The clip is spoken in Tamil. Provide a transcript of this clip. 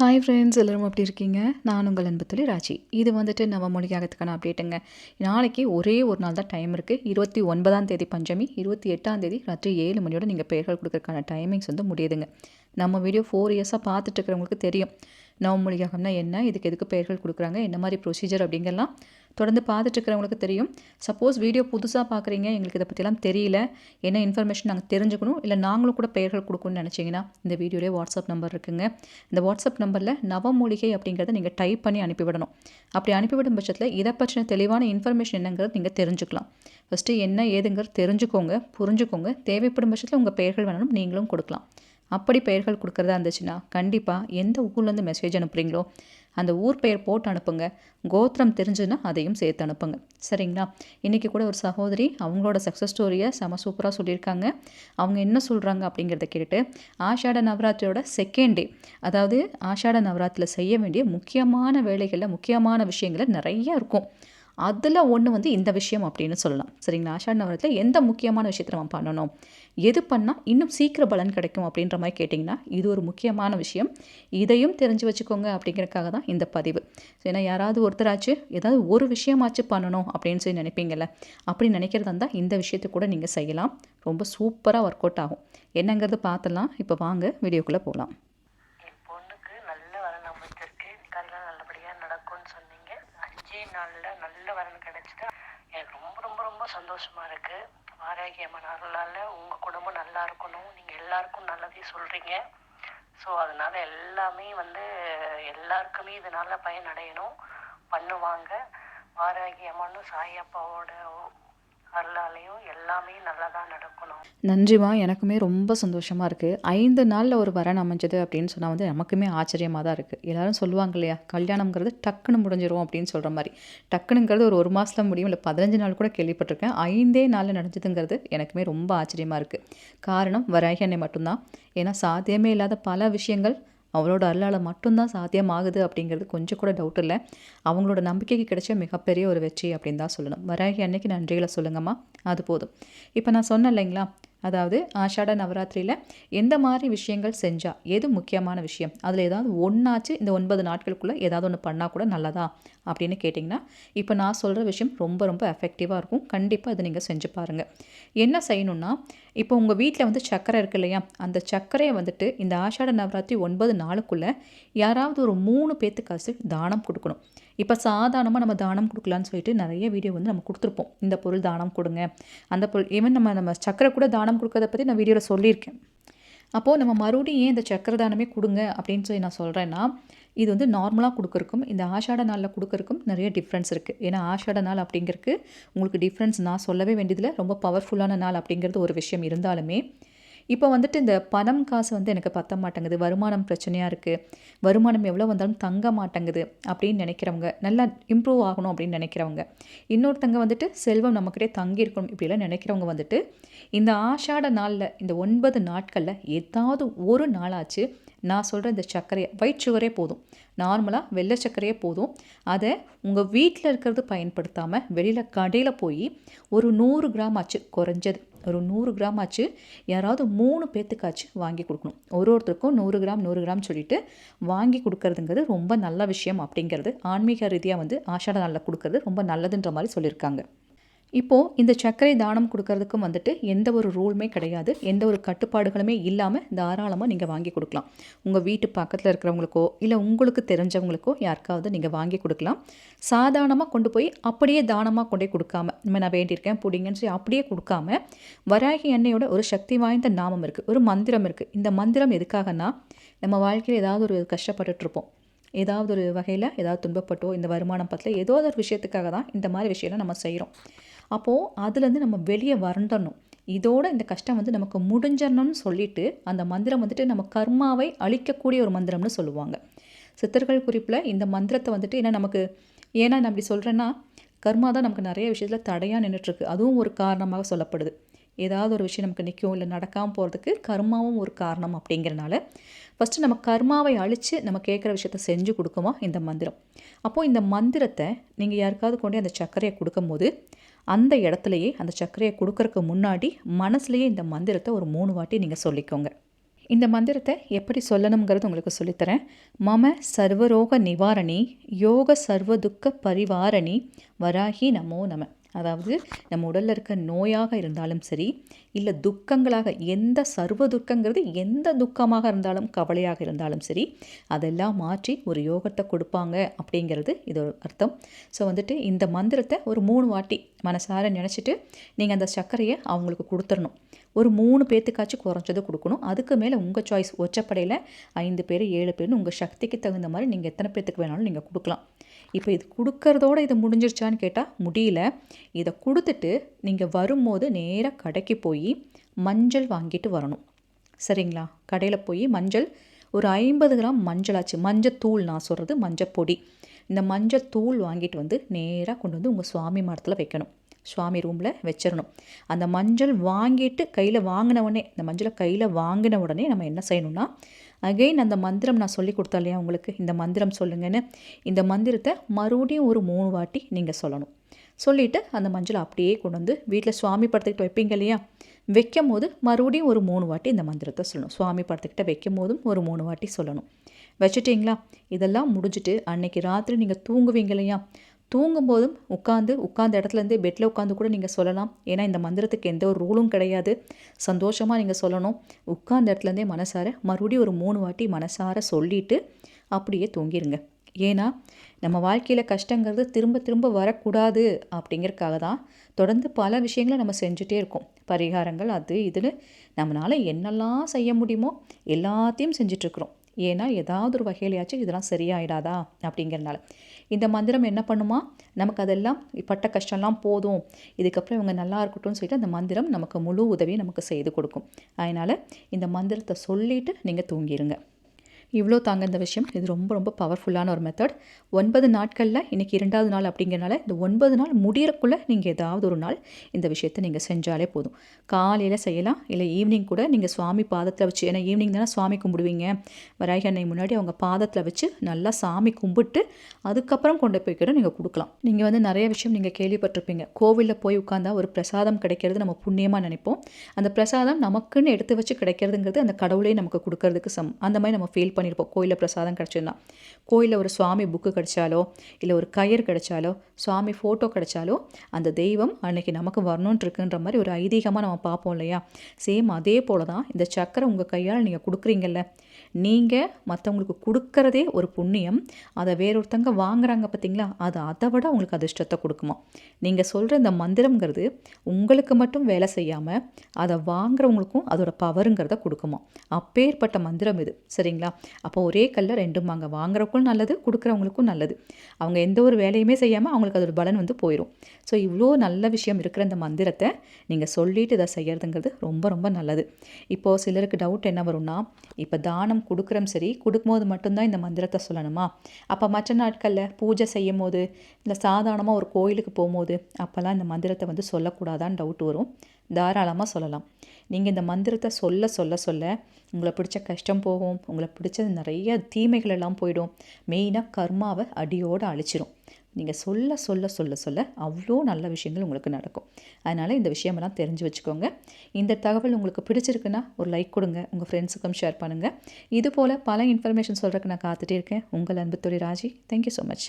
ஹாய் ஃப்ரெண்ட்ஸ் எல்லோரும் எப்படி இருக்கீங்க? நான் உங்கள் அன்பு தொழில் ராஜி. இது வந்துட்டு நம்ம மொழியாகத்துக்கான அப்டேட்டுங்க நாளைக்கு ஒரே ஒரு நாள் தான் டைம் இருக்குது இருபத்தி ஒன்பதாம் தேதி பஞ்சமி இருபத்தி எட்டாம் தேதி ராத்திரி ஏழு மணியோட நீங்கள் பெயர்கள் கொடுக்கறதுக்கான டைமிங்ஸ் வந்து முடியுதுங்க. நம்ம வீடியோ ஃபோர் இயர்ஸாக பார்த்துட்டு இருக்கிறவங்களுக்கு தெரியும். நவமொழியாகம்னா என்ன இதுக்கு எதுக்கு பெயர்கள் கொடுக்குறாங்க என்ன மாதிரி ப்ரொசீஜர் அப்படிங்கலாம் தொடர்ந்து பார்த்துட்ருக்கிறவங்களுக்கு தெரியும். சப்போஸ் வீடியோ புதுசாக பார்க்குறீங்க எங்களுக்கு இதை பற்றிலாம் தெரியல. என்ன இன்ஃபர்மேஷன் நாங்கள் தெரிஞ்சுக்கணும்? இல்லை நாங்களும் கூட பெயர்கள் கொடுக்கணும்னு நினச்சிங்கன்னா இந்த வீடியோலேயே வாட்ஸ்அப் நம்பர் இருக்குங்க. இந்த வாட்ஸ்அப் நம்பரில் நவமூலிகை அப்படிங்கிறத நீங்கள் டைப் பண்ணி அனுப்பிவிடணும். அப்படி அனுப்பிவிடும் பட்சத்தில் இதை பற்றின தெளிவான இன்ஃபர்மேஷன் என்னங்கிறது நீங்கள் தெரிஞ்சுக்கலாம். ஃபஸ்ட்டு என்ன ஏதுங்கிறது தெரிஞ்சுக்கோங்க புரிஞ்சுக்கோங்க. தேவைப்படும் பட்சத்தில் உங்கள் பெயர்கள் வேணாலும் நீங்களும் கொடுக்கலாம். அப்படி பெயர்கள் கொடுக்குறதா இருந்துச்சுன்னா கண்டிப்பாக எந்த ஊர்லேருந்து மெசேஜ் அனுப்புகிறீங்களோ அந்த ஊர் பெயர் போட்டு அனுப்புங்க. கோத்திரம் தெரிஞ்சுன்னா அதையும் சேர்த்து அனுப்புங்க. சரிங்களா? இன்றைக்கி கூட ஒரு சகோதரி அவங்களோட சக்ஸஸ் ஸ்டோரியை செம சூப்பராக சொல்லியிருக்காங்க. அவங்க என்ன சொல்கிறாங்க அப்படிங்கிறத கேட்டுட்டு ஆஷாட நவராத்திரியோட செகண்ட் டே அதாவது ஆஷாட நவராத்திரியில் செய்ய வேண்டிய முக்கியமான வேலைகளில் முக்கியமான விஷயங்கள் நிறையா இருக்கும். அதில் ஒன்று வந்து இந்த விஷயம் அப்படின்னு சொல்லலாம். சரிங்களா? ஆஷாட நவரத்தில் எந்த முக்கியமான விஷயத்தை நம்ம பண்ணணும்? எது பண்ணால் இன்னும் சீக்கிர பலன் கிடைக்கும் அப்படின்ற மாதிரி கேட்டிங்கன்னா இது ஒரு முக்கியமான விஷயம். இதையும் தெரிஞ்சு வச்சுக்கோங்க அப்படிங்கிறதுக்காக தான் இந்த பதிவு. ஏன்னா யாராவது ஒருத்தராச்சு ஏதாவது ஒரு விஷயமாச்சு பண்ணணும் அப்படின்னு சொல்லி நினைப்பீங்கல்ல அப்படி நினைக்கிறதா இருந்தால் இந்த விஷயத்தை கூட நீங்கள் செய்யலாம். ரொம்ப சூப்பராக ஒர்க் அவுட் ஆகும். என்னங்கிறது பார்த்துலாம் இப்போ வாங்க வீடியோக்குள்ளே போகலாம் என் பொண்ணுக்கு நல்ல வரன் அமைஞ்சிருக்கு கல்யாணம் நல்லபடியாக நடக்கும்னு சொன்னீங்க அஞ்சே நாளில் நல்ல வரன் கிடைச்சிட்டு எனக்கு ரொம்ப ரொம்ப ரொம்ப சந்தோஷமா இருக்கு. வாராகி அம்மன் அருளால் உங்கள் குடும்பம் நல்லா இருக்கணும். நீங்கள் எல்லாருக்கும் நல்லதே சொல்கிறீங்க ஸோ அதனால எல்லாமே வந்து எல்லாருக்குமே இதனால பயனடையணும். பண்ணுவாங்க. வாராகி அம்மனும் சாயப்பாவோட அருளாலையும் எல்லாமே நல்லதாக நடக்கணும். நன்றிமா எனக்குமே ரொம்ப சந்தோஷமாக இருக்குது ஐந்து நாளில் ஒரு வரன் அமைஞ்சது அப்படின்னு சொன்னால் வந்து நமக்குமே ஆச்சரியமாக தான் இருக்குது எல்லாரும் சொல்லுவாங்க இல்லையா கல்யாணம்ங்கிறது டக்குன்னு முடிஞ்சிரும் அப்படின்னு சொல்கிற மாதிரி. டக்குனுங்கிறது ஒரு ஒரு மாதத்தில் முடியும். இல்லை பதினஞ்சு நாள் கூட கேள்விப்பட்டிருக்கேன். ஐந்தே நாளில் நடந்ததுங்கிறது எனக்குமே ரொம்ப ஆச்சரியமாக இருக்குது காரணம் வராகி அன்னை மட்டும்தான். ஏன்னா சாத்தியமே இல்லாத பல விஷயங்கள் அவளோட அருளால் மட்டும்தான் சாத்தியமாகுது அப்படிங்கிறது கொஞ்சம் கூட டவுட் இல்லை. அவங்களோட நம்பிக்கைக்கு கிடைச்ச மிகப்பெரிய ஒரு வெற்றி அப்படின்னு தான் சொல்லணும். வராகி அன்னைக்கு நன்றிகளை சொல்லுங்கம்மா. அது போதும். இப்போ நான் சொன்னேன் இல்லைங்களா? அதாவது ஆஷாட நவராத்திரியில் எந்த மாதிரி விஷயங்கள் செஞ்சால் எது முக்கியமான விஷயம்? அதில் ஏதாவது ஒன்றாச்சு இந்த ஒன்பது நாட்களுக்குள்ளே ஏதாவது ஒன்று பண்ணால் கூட நல்லதா? அப்படின்னு கேட்டிங்கன்னா இப்போ நான் சொல்கிற விஷயம் ரொம்ப ரொம்ப எஃபெக்டிவாக இருக்கும். கண்டிப்பாக அதை நீங்கள் செஞ்சு பாருங்கள் என்ன செய்யணும்னா இப்போ உங்கள் வீட்டில் வந்து சர்க்கரை இருக்கு இல்லையா? அந்த சர்க்கரையை வந்துட்டு இந்த ஆஷாட நவராத்திரி ஒன்பது நாளுக்குள்ளே யாராவது ஒரு மூணு பேத்துக்காசு தானம் கொடுக்கணும். இப்போ சாதாரணமாக நம்ம தானம் கொடுக்கலான்னு சொல்லிட்டு நிறைய வீடியோ வந்து நம்ம கொடுத்துருப்போம். இந்த பொருள் தானம் கொடுங்க. அந்த பொருள் ஈவன் நம்ம நம்ம சக்கரை கூட தானம் கொடுக்கறத பற்றி நான் வீடியோவில் சொல்லியிருக்கேன். அப்போது நம்ம மறுபடியும் ஏன் இந்த சக்கரை தானமே கொடுங்க அப்படின்னு சொல்லி நான் சொல்கிறேன்னா இது வந்து நார்மலாக கொடுக்குறக்கும் இந்த ஆஷாட நாளில் கொடுக்குறக்கும் நிறைய டிஃப்ரென்ஸ் இருக்குது ஏன்னா ஆஷாட நாள் அப்படிங்கிறதுக்கு உங்களுக்கு டிஃப்ரென்ஸ் நான் சொல்லவே வேண்டியதில் ரொம்ப பவர்ஃபுல்லான நாள் அப்படிங்கிறது ஒரு விஷயம் இருந்தாலுமே இப்போ வந்துட்டு இந்த பணம் காசு வந்து எனக்கு பத்த மாட்டேங்குது வருமானம் பிரச்சனையாக இருக்குது வருமானம் எவ்வளோ வந்தாலும் தங்க மாட்டேங்குது அப்படின்னு நினைக்கிறவங்க நல்லா இம்ப்ரூவ் ஆகணும் அப்படின்னு நினைக்கிறவங்க. இன்னொருத்தங்க வந்துட்டு செல்வம் நம்மக்கிட்டே தங்கி இருக்கணும் இப்படிலாம் நினைக்கிறவங்க வந்துட்டு இந்த ஆஷாட நாளில் இந்த ஒன்பது நாட்களில் ஏதாவது ஒரு நாளாச்சு நான் சொல்கிற இந்த சர்க்கரையை ஒயிட் சுகரே போதும். நார்மலாக வெள்ளை சர்க்கரையே போதும். அதை உங்கள் வீட்டில் இருக்கிறது பயன்படுத்தாமல் வெளியில் கடையில் போய் ஒரு நூறு கிராம் ஆச்சு குறைஞ்சது. ஒரு நூறு கிராம் ஆச்சு யாராவது மூணு பேத்துக்காச்சு வாங்கி கொடுக்கணும். ஒரு ஒருத்தருக்கும் நூறு கிராம் நூறு கிராம் சொல்லிட்டு வாங்கி கொடுக்கறதுங்கிறது ரொம்ப நல்ல விஷயம் அப்படிங்கிறது ஆன்மீக ரீதியாக வந்து ஆஷாட நாளில் கொடுக்கறது ரொம்ப நல்லதுன்ற மாதிரி சொல்லியிருக்காங்க. இப்போது இந்த சர்க்கரை தானம் கொடுக்கறதுக்கும் வந்துட்டு எந்த ஒரு ரூலுமே கிடையாது. எந்த ஒரு கட்டுப்பாடுகளுமே இல்லாமல் தாராளமாக நீங்கள் வாங்கி கொடுக்கலாம். உங்கள் வீட்டு பக்கத்தில் இருக்கிறவங்களுக்கோ இல்லை உங்களுக்கு தெரிஞ்சவங்களுக்கோ யாருக்காவது நீங்கள் வாங்கி கொடுக்கலாம். சாதாரணமாக கொண்டு போய் அப்படியே தானமாக கொண்டு கொடுக்காம நம்ம நான் வேண்டியிருக்கேன் பிடிங்கன்னு சொல்லி அப்படியே கொடுக்காம வராகி எண்ணெயோட ஒரு சக்தி வாய்ந்த நாமம் இருக்குது ஒரு மந்திரம் இருக்குது இந்த மந்திரம் எதுக்காகனா நம்ம வாழ்க்கையில் ஏதாவது ஒரு கஷ்டப்பட்டுட்ருப்போம் ஏதாவது ஒரு வகையில் ஏதாவது துன்பப்பட்டோ இந்த வருமானம் பற்றில ஏதோ ஒரு விஷயத்துக்காக தான் இந்த மாதிரி விஷயம்லாம் நம்ம செய்கிறோம் அப்போது அதுலேருந்து நம்ம வெளியே வரண்டணும் இதோட இந்த கஷ்டம் வந்து நமக்கு முடிஞ்சிடணும்னு சொல்லிட்டு அந்த மந்திரம் வந்துட்டு நம்ம கர்மாவை அழிக்கக்கூடிய ஒரு மந்திரம்னு சொல்லுவாங்க. சித்தர்கள் குறிப்பில் இந்த மந்திரத்தை வந்துட்டு ஏன்னா நமக்கு ஏன்னா நான் அப்படி சொல்கிறேன்னா கர்மா தான் நமக்கு நிறைய விஷயத்தில் தடையாக நின்றுட்டுருக்கு அதுவும் ஒரு காரணமாக சொல்லப்படுது. ஏதாவது ஒரு விஷயம் நமக்கு நிற்கும் இல்லை நடக்காமல் போகிறதுக்கு கர்மாவும் ஒரு காரணம் அப்படிங்கிறனால ஃபஸ்ட்டு நம்ம கர்மாவை அழித்து நம்ம கேட்குற விஷயத்த செஞ்சு கொடுக்குமா இந்த மந்திரம். அப்போது இந்த மந்திரத்தை நீங்கள் யாருக்காவது கொண்டு அந்த சர்க்கரையை கொடுக்கும்போது அந்த இடத்துலையே அந்த சர்க்கரையை கொடுக்கறக்கு முன்னாடி மனசுலையே இந்த மந்திரத்தை ஒரு மூணு வாட்டி நீங்கள் சொல்லிக்கோங்க. இந்த மந்திரத்தை எப்படி சொல்லணுங்கிறது உங்களுக்கு சொல்லித்தரேன். மம சர்வரோக நிவாரணி யோக சர்வதுக்க பரிவாரணி வராகி நமோ நம. அதாவது நம்ம உடலில் இருக்க நோயாக இருந்தாலும் சரி இல்லை துக்கங்களாக எந்த சர்வ துக்கங்கிறது எந்த துக்கமாக இருந்தாலும் கவலையாக இருந்தாலும் சரி அதெல்லாம் மாற்றி ஒரு யோகத்தை கொடுப்பாங்க அப்படிங்கிறது இது ஒரு அர்த்தம். ஸோ வந்துட்டு இந்த மந்திரத்தை ஒரு மூணு வாட்டி மனசார நினச்சிட்டு நீங்கள் அந்த சர்க்கரையை அவங்களுக்கு கொடுத்துடணும் ஒரு மூணு பேர்த்துக்காச்சும் குறைஞ்சது கொடுக்கணும். அதுக்கு மேலே உங்கள் சாய்ஸ் ஒச்சப்படையில் ஐந்து பேர் ஏழு பேர்னு உங்கள் சக்திக்கு தகுந்த மாதிரி நீங்கள் எத்தனை பேர்த்துக்கு வேணாலும் நீங்கள் கொடுக்கலாம். இப்போ இது கொடுக்கறதோட இது முடிஞ்சிருச்சான்னு கேட்டால் முடியல. இதை கொடுத்துட்டு நீங்கள் வரும்போது நேராக கடைக்கு போய் மஞ்சள் வாங்கிட்டு வரணும். சரிங்களா? கடையில் போய் மஞ்சள் ஒரு ஐம்பது கிராம் மஞ்சளாச்சு. மஞ்சத்தூள் நான் சொல்கிறது மஞ்சள் பொடி. இந்த மஞ்சள் தூள் வாங்கிட்டு வந்து நேராக கொண்டு வந்து உங்கள் சுவாமி மரத்தில் வைக்கணும். சுவாமி ரூமில் வச்சிடணும் அந்த மஞ்சள் வாங்கிட்டு கையில் வாங்கின உடனே இந்த மஞ்சளை கையில் வாங்கின உடனே நம்ம என்ன செய்யணும்னா அகைன் அந்த மந்திரம் நான் சொல்லி கொடுத்தேன் இல்லையா உங்களுக்கு? இந்த மந்திரம் சொல்லுங்கன்னு. இந்த மந்திரத்தை மறுபடியும் ஒரு மூணு வாட்டி நீங்கள் சொல்லணும். சொல்லிவிட்டு அந்த மஞ்சளை அப்படியே கொண்டு வந்து வீட்டில் சுவாமி படத்துக்கிட்ட வைப்பீங்க இல்லையா? வைக்கும் போது மறுபடியும் ஒரு மூணு வாட்டி இந்த மந்திரத்தை சொல்லணும். சுவாமி படத்துக்கிட்ட வைக்கும் போதும் ஒரு மூணு வாட்டி சொல்லணும். வச்சுட்டிங்களா? இதெல்லாம் முடிஞ்சுட்டு அன்னைக்கு ராத்திரி நீங்கள் தூங்குவீங்க இல்லையா? தூங்கும்போதும் உட்காந்து உட்காந்த இடத்துலேருந்தே பெட்டில் உட்காந்து கூட நீங்கள் சொல்லலாம். ஏன்னா இந்த மந்திரத்துக்கு எந்த ஒரு ரூலும் கிடையாது. சந்தோஷமாக நீங்கள் சொல்லணும். உட்காந்த இடத்துலேருந்தே மனசார மறுபடியும் ஒரு மூணு வாட்டி மனசார சொல்லிவிட்டு அப்படியே தூங்கிடுங்க ஏன்னா நம்ம வாழ்க்கையில் கஷ்டங்கிறது திரும்ப திரும்ப வரக்கூடாது அப்படிங்கிறதுக்காக தான் தொடர்ந்து பல விஷயங்களை நம்ம செஞ்சுட்டே இருக்கோம். பரிகாரங்கள் அது இதுன்னு நம்மளால் என்னெல்லாம் செய்ய முடியுமோ எல்லாத்தையும் செஞ்சிட்ருக்குறோம் ஏன்னா ஏதாவது ஒரு வகையிலையாச்சும் இதெல்லாம் சரியாயிடாதா அப்படிங்கிறனால இந்த மந்திரம் என்ன பண்ணுமா? நமக்கு அதெல்லாம் பட்ட கஷ்டம்லாம் போதும். இதுக்கப்புறம் இவங்க நல்லா இருக்கட்டும்னு சொல்லிட்டு அந்த மந்திரம் நமக்கு முழு உதவியை நமக்கு செய்து கொடுக்கும். அதனால் இந்த மந்திரத்தை சொல்லிவிட்டு நீங்கள் தூங்கிடுங்க இவ்வளோ தாங்க இந்த விஷயம். இது ரொம்ப ரொம்ப பவர்ஃபுல்லான ஒரு மெத்தட் ஒன்பது நாட்களில் இன்றைக்கி இரண்டாவது நாள் அப்படிங்கிறனால இந்த ஒன்பது நாள் முடியறக்குள்ளே நீங்கள் ஏதாவது ஒரு நாள் இந்த விஷயத்தை நீங்கள் செஞ்சாலே போதும். காலையில் செய்யலாம் இல்லை ஈவினிங் கூட நீங்கள் சுவாமி பாதத்தில் வச்சு ஏன்னா ஈவினிங் தானே சுவாமி கும்பிடுவீங்க. வராகி அன்னை முன்னாடி அவங்க பாதத்தில் வச்சு நல்லா சாமி கும்பிட்டு அதுக்கப்புறம் கொண்டு போய் கூட நீங்கள் கொடுக்கலாம். நீங்கள் வந்து நிறைய விஷயம் நீங்கள் கேள்விப்பட்டிருப்பீங்க. கோவிலில் போய் உட்காந்தா ஒரு பிரசாதம் கிடைக்கிறது நம்ம புண்ணியமாக நினைப்போம். அந்த பிரசாதம் நமக்குன்னு எடுத்து வச்சு கிடைக்கிறதுங்கிறது அந்த கடவுளே நமக்கு கொடுக்கறதுக்கு சம் அந்த மாதிரி நம்ம ஃபீல் பண்ணியிருப்போம். கோயிலில் பிரசாதம் கிடச்சிருந்தா. கோயிலில் ஒரு சுவாமி புக்கு கிடைச்சாலோ இல்லை ஒரு கயிறு கிடைச்சாலோ சுவாமி ஃபோட்டோ கிடைச்சாலோ அந்த தெய்வம் அன்னைக்கு நமக்கு வரணுன்ட்டு இருக்குன்ற மாதிரி ஒரு ஐதீகமாக நம்ம பார்ப்போம் இல்லையா? சேம் அதே போல தான் இந்த சக்கரை உங்கள் கையால் நீங்கள் கொடுக்குறீங்கல்ல. நீங்கள் மற்றவங்களுக்கு கொடுக்கறதே ஒரு புண்ணியம். அதை வேறொருத்தங்க வாங்குறாங்க பார்த்தீங்களா அது அதை விட உங்களுக்கு அதிர்ஷ்டத்தை கொடுக்குமா? நீங்கள் சொல்கிற இந்த மந்திரங்கிறது உங்களுக்கு மட்டும் வேலை செய்யாமல் அதை வாங்குறவங்களுக்கும் அதோட பவருங்கிறத கொடுக்குமா? அப்பேற்பட்ட மந்திரம் இது. சரிங்களா? அப்போ ஒரே கல்லில் ரெண்டும் வாங்க. வாங்குறவங்களுக்கும் நல்லது கொடுக்குறவங்களுக்கும் நல்லது. அவங்க எந்த ஒரு வேலையுமே செய்யாமல் அவங்களுக்கு அதோட பலன் வந்து போயிடும் ஸோ இவ்வளோ நல்ல விஷயம் இருக்கிற இந்த மந்திரத்தை நீங்கள் சொல்லிட்டு இதை செய்கிறதுங்கிறது ரொம்ப ரொம்ப நல்லது. இப்போது சிலருக்கு டவுட் என்ன வரும்னா இப்போ தானம் கொடுக்குறோம் சரி கொடுக்கும்போது மட்டும்தான் இந்த மந்திரத்தை சொல்லணுமா? அப்போ மற்ற நாட்களில் பூஜை செய்யும் போது இல்லை சாதாரணமாக ஒரு கோயிலுக்கு போகும்போது அப்போல்லாம் இந்த மந்திரத்தை வந்து சொல்லக்கூடாதான்னு டவுட் வரும். தாராளமாக சொல்லலாம். நீங்கள் இந்த மந்திரத்தை சொல்ல சொல்ல சொல்ல உங்களை பிடிச்ச கஷ்டம் போகும். உங்களை பிடிச்ச நிறைய தீமைகள் எல்லாம் போயிடும். மெயினாக கர்மாவை அடியோடு அழிச்சிடும் நீங்கள் சொல்ல சொல்ல சொல்ல சொல்ல அவ்வளோ நல்ல விஷயங்கள் உங்களுக்கு நடக்கும். அதனால் இந்த விஷயமெல்லாம் தெரிஞ்சு வச்சுக்கோங்க. இந்த தகவல் உங்களுக்கு பிடிச்சிருக்குன்னா ஒரு லைக் கொடுங்க. உங்கள் ஃப்ரெண்ட்ஸுக்கும் ஷேர் பண்ணுங்கள் இதுபோல் பல இன்ஃபர்மேஷன் சொல்கிறதுக்கு நான் காத்துட்டே இருக்கேன். உங்கள் அன்பு தொழில் ராஜி. Thank you so much